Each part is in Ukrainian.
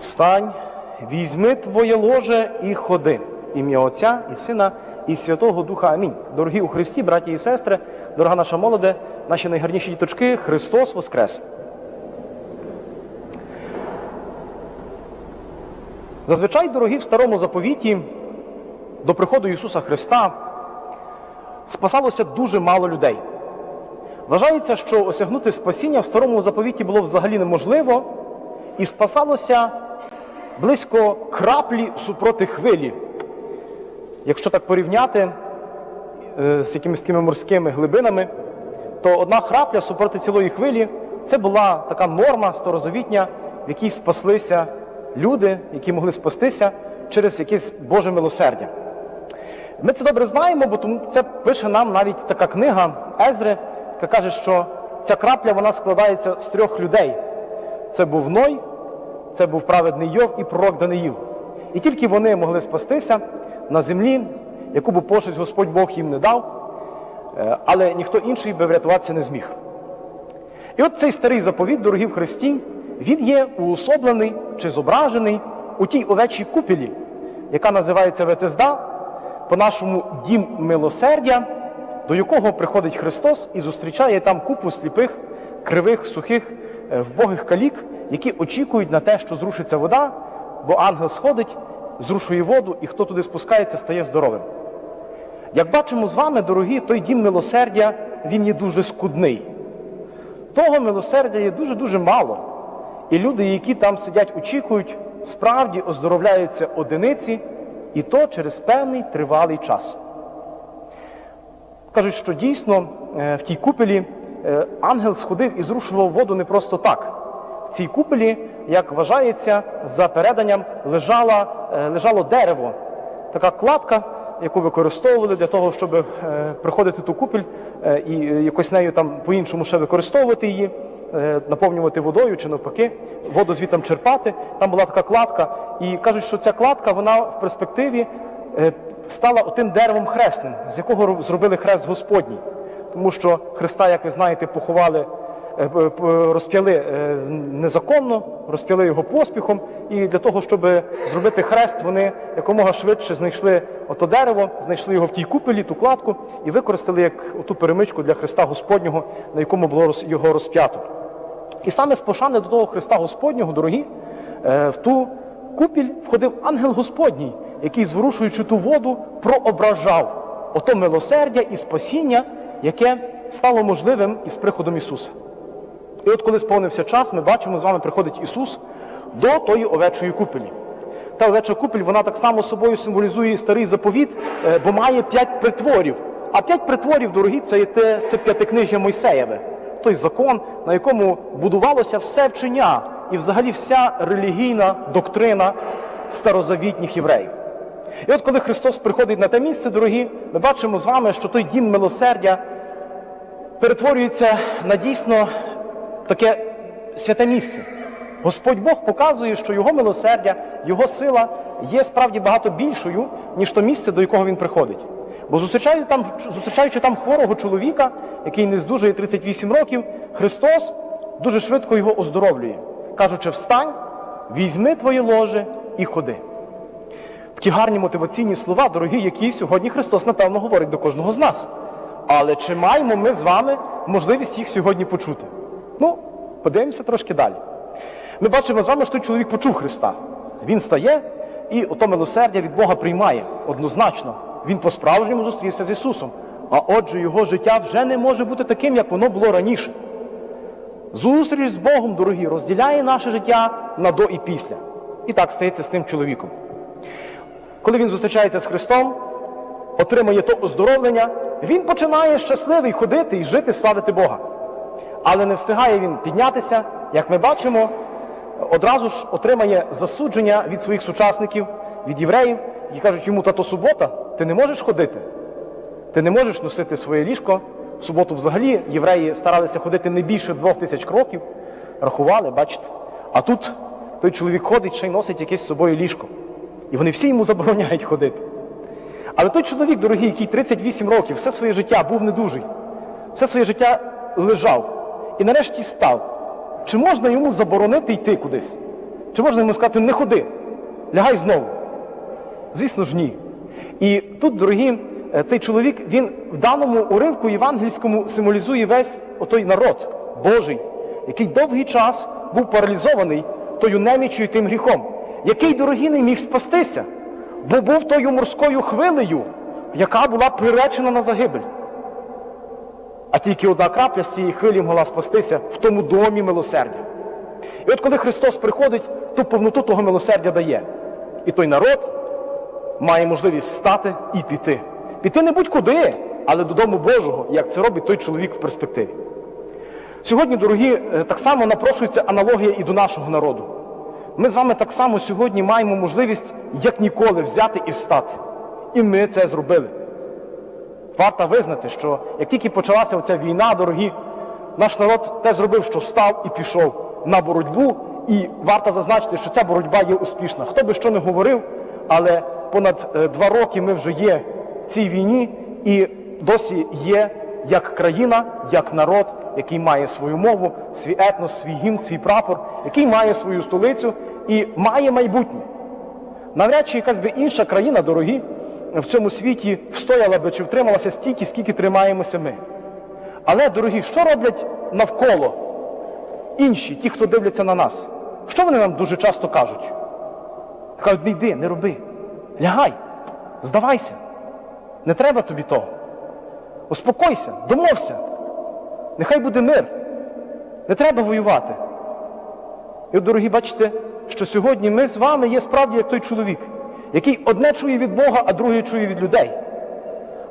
Встань, візьми твоє ложе і ходи. Ім'я Отця і Сина і Святого Духа. Амінь. Дорогі у Христі, браті і сестри, дорога наша молоде, наші найгарніші діточки, Христос Воскрес! Зазвичай, дорогі в старому заповіті, до приходу Ісуса Христа спасалося дуже мало людей. Вважається, що осягнути спасіння в старому заповіті було взагалі неможливо, і спасалося близько краплі супроти хвилі. Якщо так порівняти е, з якимись такими морськими глибинами, то одна храпля супроти цілої хвилі це була така норма старозавітня, в якій спаслися люди, які могли спастися через якесь Боже милосердя. Ми це добре знаємо, бо тому це пише нам навіть така книга Езри, яка каже, що ця крапля вона складається з трьох людей. Це був Ной, це був праведний Йов і пророк Даниїл. І тільки вони могли спастися на землі, яку б пошесть Господь Бог їм не дав, е, але ніхто інший би врятуватися не зміг. І от цей старий заповіт, дорогі в Христі, він є уособлений чи зображений у тій овечій купілі, яка називається Ветезда, по-нашому дім милосердя, до якого приходить Христос і зустрічає там купу сліпих, кривих, сухих, е, вбогих калік, які очікують на те, що зрушиться вода, бо ангел сходить, зрушує воду, і хто туди спускається, стає здоровим. Як бачимо з вами, дорогі, той дім милосердя, він є дуже скудний. Того милосердя є дуже-дуже мало. І люди, які там сидять, очікують, справді оздоровляються одиниці, і то через певний тривалий час. Кажуть, що дійсно е, в тій купелі е, ангел сходив і зрушував воду не просто так. Цій купелі, як вважається, за переданням лежала, е, лежало дерево, така кладка, яку використовували для того, щоб е, приходити ту купель е, і якось нею там по-іншому ще використовувати її, наповнювати водою чи навпаки, воду звідтам черпати. Там була така кладка. І кажуть, що ця кладка вона в перспективі стала отим деревом хресним, з якого ро- зробили хрест Господній. Тому що Христа, як ви знаєте, поховали, розп'яли е, незаконно, розп'яли його поспіхом. І для того, щоб зробити хрест, вони якомога швидше знайшли ото дерево, знайшли його в тій купелі, ту кладку, і використали як оту перемичку для Христа Господнього, на якому було його розп'ято. І саме з пошани до того Христа Господнього, дорогі, е, в ту купіль входив ангел Господній, який, зворушуючи ту воду, проображав ото милосердя і спасіння, яке стало можливим із приходом Ісуса. І от коли сповнився час, ми бачимо, з вами приходить Ісус до тої овечої купелі. Та овеча купель, вона так само собою символізує старий заповіт, е, бо має п'ять притворів. А п'ять притворів, дорогі, це, є те, це п'ятикнижжя Мойсеєве, той закон, на якому будувалося все вчення і взагалі вся релігійна доктрина старозавітніх євреїв. І от коли Христос приходить на те місце, дорогі, ми бачимо з вами, що той дім милосердя перетворюється на дійсно таке святе місце. Господь Бог показує, що його милосердя, його сила є справді багато більшою, ніж то місце, до якого він приходить. Бо зустрічаючи там, зустрічаючи там хворого чоловіка, який не здужує 38 років, Христос дуже швидко його оздоровлює, кажучи: встань, візьми твоє ложе і ходи. Такі гарні мотиваційні слова, дорогі, які сьогодні Христос, напевно, говорить до кожного з нас. Але чи маємо ми з вами можливість їх сьогодні почути? Ну, подивимося трошки далі. Ми бачимо з вами, що той чоловік почув Христа. Він стає і ото милосердя від Бога приймає однозначно. Він по-справжньому зустрівся з Ісусом. А отже, його життя вже не може бути таким, як воно було раніше. Зустріч з Богом, дорогі, розділяє наше життя на до і після. І так стається з тим чоловіком. Коли він зустрічається з Христом, отримує то оздоровлення, він починає щасливий ходити і жити, славити Бога. Але не встигає він піднятися, як ми бачимо, одразу ж отримає засудження від своїх сучасників, від євреїв, які кажуть йому, тато субота, ти не можеш ходити, ти не можеш носити своє ліжко. В суботу взагалі євреї старалися ходити не більше двох тисяч кроків, рахували, бачите. А тут той чоловік ходить, ще й носить якесь з собою ліжко. І вони всі йому забороняють ходити. Але той чоловік, дорогий, який 38 років, все своє життя був недужий, все своє життя лежав і нарешті став. Чи можна йому заборонити йти кудись? Чи можна йому сказати, не ходи, лягай знову? Звісно ж, ні. І тут, дорогі, е, цей чоловік, він в даному уривку євангельському символізує весь отой народ Божий, який довгий час був паралізований тою немічю і тим гріхом, який, дорогі, не міг спастися, бо був тою морською хвилею, яка була приречена на загибель. А тільки одна крапля з цієї хвилі могла спастися в тому домі милосердя. І от коли Христос приходить, ту повноту того милосердя дає. І той народ має можливість стати і піти. Піти не будь-куди, але додому Божого, як це робить той чоловік в перспективі. Сьогодні, дорогі, е, так само напрошується аналогія і до нашого народу. Ми з вами так само сьогодні маємо можливість, як ніколи, взяти і встати. І ми це зробили. Варто визнати, що як тільки почалася оця війна, дорогі, наш народ те зробив, що встав і пішов на боротьбу. І варто зазначити, що ця боротьба є успішна. Хто би що не говорив, але понад е, два роки ми вже є в цій війні і досі є як країна, як народ, який має свою мову, свій етнос, свій гімн, свій прапор, який має свою столицю і має майбутнє. Навряд чи якась би інша країна, дорогі, в цьому світі встояла би чи втрималася стільки, скільки тримаємося ми. Але, дорогі, що роблять навколо інші, ті, хто дивляться на нас? Що вони нам дуже часто кажуть? Кажуть, не йди, не роби. Лягай, здавайся. Не треба тобі того. Успокойся, домовся. Нехай буде мир. Не треба воювати. І, дорогі, бачите, що сьогодні ми з вами є справді як той чоловік, який одне чує від Бога, а друге чує від людей.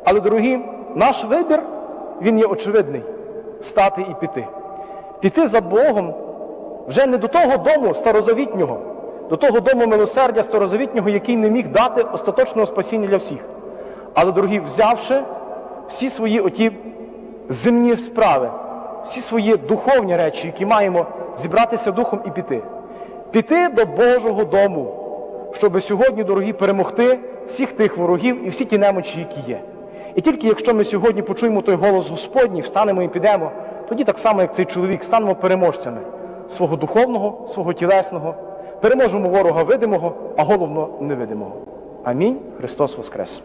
Але, дорогі, наш вибір, він є очевидний стати і піти. Піти за Богом вже не до того дому старозавітнього, до того дому милосердя старозавітнього, який не міг дати остаточного спасіння для всіх. Але, дорогі, взявши всі свої оті земні справи, всі свої духовні речі, які маємо зібратися духом і піти. Піти до Божого дому, щоб сьогодні, дорогі, перемогти всіх тих ворогів і всі ті немочі, які є. І тільки якщо ми сьогодні почуємо той голос Господній, встанемо і підемо, тоді так само, як цей чоловік, станемо переможцями свого духовного, свого тілесного, переможемо ворога видимого, а головно невидимого. Амінь. Христос Воскрес!